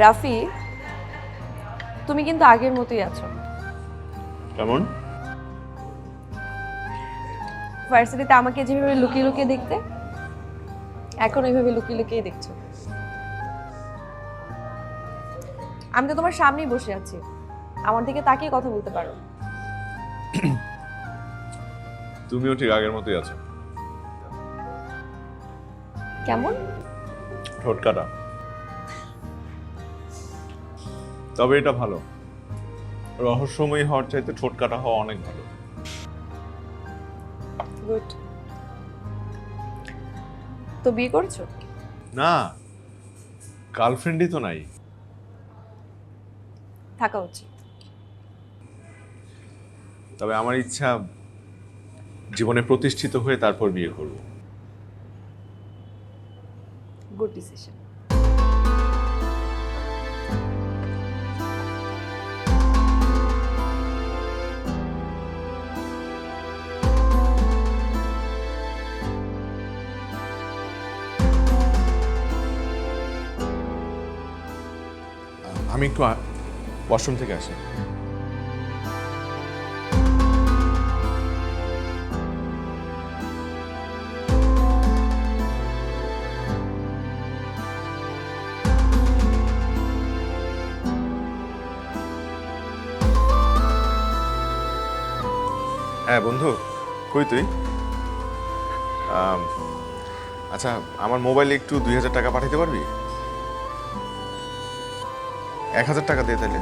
রাফি তুমি কিন্তু আগের মতোই আছো। কেমন? ভার্সিটিতে আমাকে যেভাবে লুকিয়ে লুকিয়ে দেখতে এখন ওইভাবে লুকিয়ে লুকিয়ে দেখছ। আমি তো তোমার সামনেই বসে আছি। আমার দিকে তাকিয়ে কথা বলতে পারো। তুমিও ঠিক আগের মতোই আছো। কেমন? ঠোঁট কাটা। তবে এটা ভালো। রহস্যময়ী হওয়ার চাইতে ঠোঁট কাটা হওয়া অনেক ভালো। গুড তো বিয়ে করছ? না। গার্লফ্রেন্ডই তো নাই। থাকা উচিত। তবে আমার ইচ্ছা জীবনে প্রতিষ্ঠিত হয়ে তারপর বিয়ে করব। গুড ডিসিশন আমি একটু ওয়াশরুম থেকে আসি। হ্যাঁ বন্ধু, কই তুই? আচ্ছা আমার মোবাইলে একটু দুই হাজার টাকা পাঠাতে পারবি? এক হাজার টাকা দিয়ে তাহলে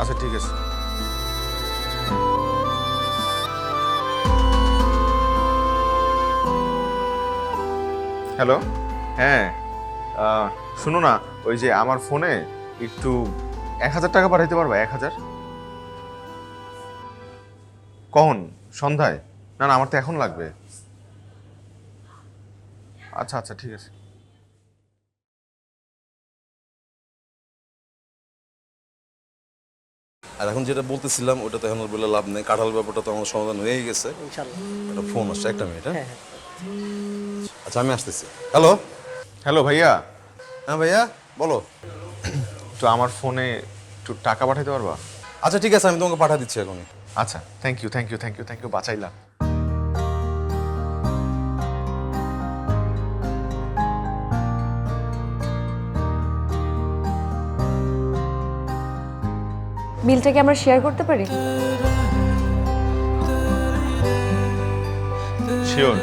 আচ্ছা ঠিক আছে। হ্যালো? হ্যাঁ। শোনো না, ওই যে আমার ফোনে একটু এক হাজার টাকা পাঠাইতে পারবা, এক হাজার? কখন? সন্ধ্যায়? না না, আমার তো এখন লাগবে। আচ্ছা আচ্ছা ঠিক আছে। আর এখন যেটা বলতেছিলাম ওটা তো এখন বলে লাভ নেই। কাঁঠাল ব্যাপারটা তো আমার সমাধান হয়ে গেছে। একটা ফোন আসছে একটা মিনিট হ্যাঁ? হ্যাঁ হ্যাঁ। আচ্ছা আমি আসতেছি। হ্যালো হ্যালো ভাইয়া। হ্যাঁ ভাইয়া বলো। তো আমার ফোনে একটু টাকা পাঠাইতে পারবা? আচ্ছা ঠিক আছে আমি তোমাকে পাঠা দিচ্ছি এখনই। আচ্ছা thank you thank you thank you thank you বাঁচাইলা। বিলটাকে আমরা শেয়ার করতে পারি? শিওর